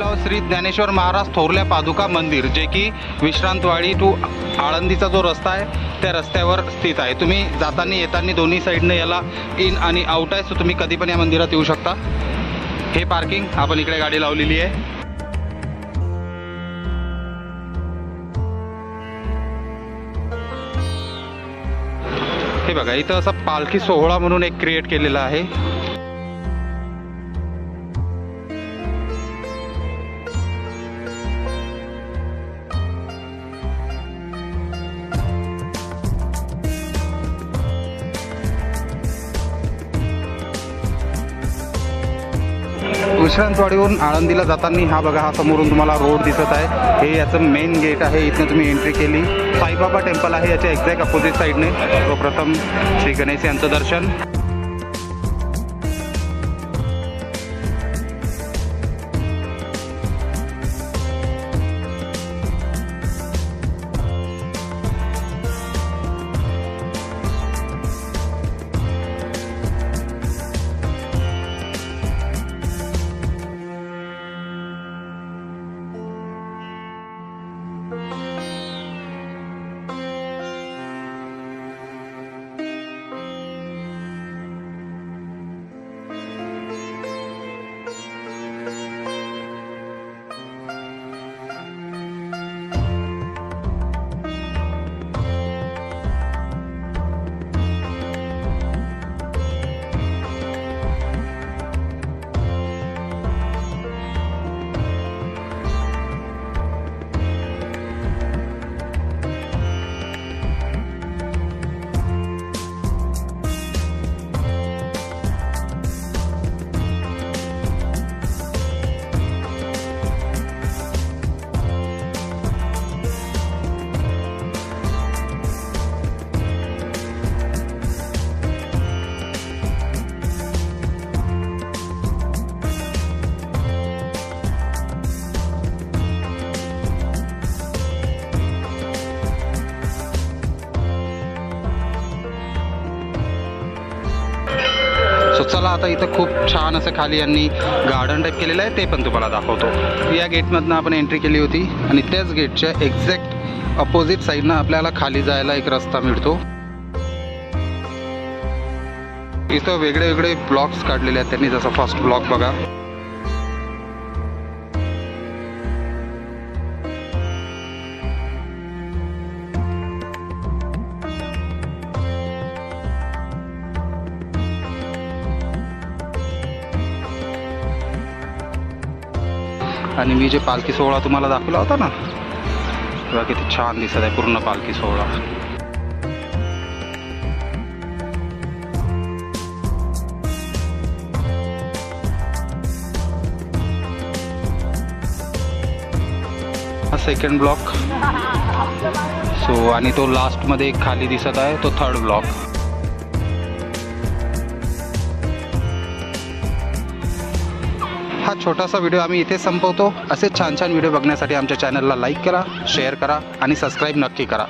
श्री ज्ञानेश्वर महाराज थोरल्या पादुका मंदिर जे की विश्रांतवाडी टू आळंदीचा जो रस्ता आहे त्या रस्त्यावर स्थित आहे. तुम्ही जाताना येताना दोन्ही साईडनं याला इन आणि आउट आहे सो तुम्ही कधी पण या मंदिरात येऊ शकता. हे पार्किंग आपण इकडे गाडी लावलेली आहे. हे बघा इथं असा पालखी सोहळा म्हणून एक क्रिएट केलेला आहे. विश्रांतवाडीवरून आळंदीला जाताना हा बघा हा समोरून तुम्हाला रोड दिसत आहे. हे याचं मेन गेट आहे. इथनं तुम्ही एंट्री केली. साईबाबा टेम्पल आहे याच्या एक्झॅक्ट अपोजिट साईडने सर्वप्रथम श्री गणेश यांचं दर्शन. सो चला आता इथं खूप छान असं खाली यांनी गार्डन टाईप केलेलं आहे ते पण तुम्हाला दाखवतो. या गेटमधनं आपण एंट्री केली होती आणि त्याच गेटच्या एक्झॅक्ट अपोजिट साईडनं आपल्याला खाली जायला एक रस्ता मिळतो. इथं वेगळे वेगळे ब्लॉक्स काढलेले आहेत त्यांनी जसं फर्स्ट ब्लॉक बघा. आणि मी जे पालखी सोहळा तुम्हाला दाखवला होता ना तेव्हा किती छान दिसत आहे पूर्ण पालखी सोहळा. हा सेकंड ब्लॉक सो आणि तो लास्टमध्ये खाली दिसत आहे तो थर्ड ब्लॉक हा छोटासा व्हिडिओ आम्ही इथे संपवतो. असे छान छान व्हिडिओ बघण्यासाठी आमच्या चॅनलला लाईक करा शेअर करा आणि सबस्क्राईब नक्की करा.